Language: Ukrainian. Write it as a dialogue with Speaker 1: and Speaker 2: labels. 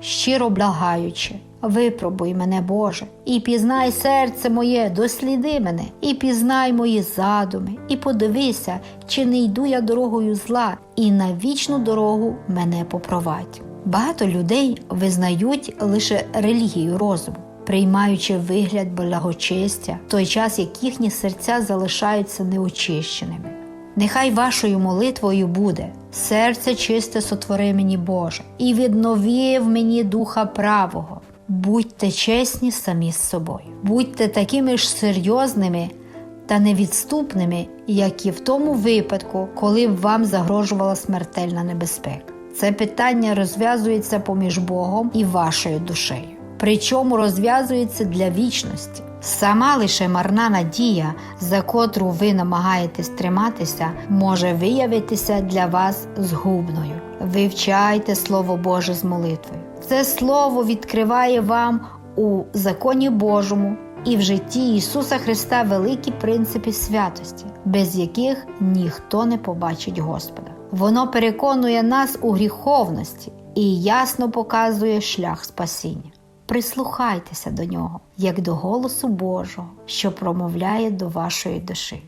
Speaker 1: щиро благаючи. Випробуй мене, Боже, і пізнай серце моє, досліди мене, і пізнай мої задуми, і подивися, чи не йду я дорогою зла, і на вічну дорогу мене попровадь. Багато людей визнають лише релігію розуму, приймаючи вигляд благочестя, в той час як їхні серця залишаються неочищеними. Нехай вашою молитвою буде серце чисте сотвори мені Боже, і віднови в мені духа правого. Будьте чесні самі з собою, будьте такими ж серйозними та невідступними, як і в тому випадку, коли б вам загрожувала смертельна небезпека. Це питання розв'язується поміж Богом і вашою душею, причому розв'язується для вічності. Сама лише марна надія, за котру ви намагаєтесь триматися, може виявитися для вас згубною. Вивчайте Слово Боже з молитвою. Це слово відкриває вам у законі Божому і в житті Ісуса Христа великі принципи святості, без яких ніхто не побачить Господа. Воно переконує нас у гріховності і ясно показує шлях спасіння. Прислухайтеся до нього, як до голосу Божого, що промовляє до вашої душі.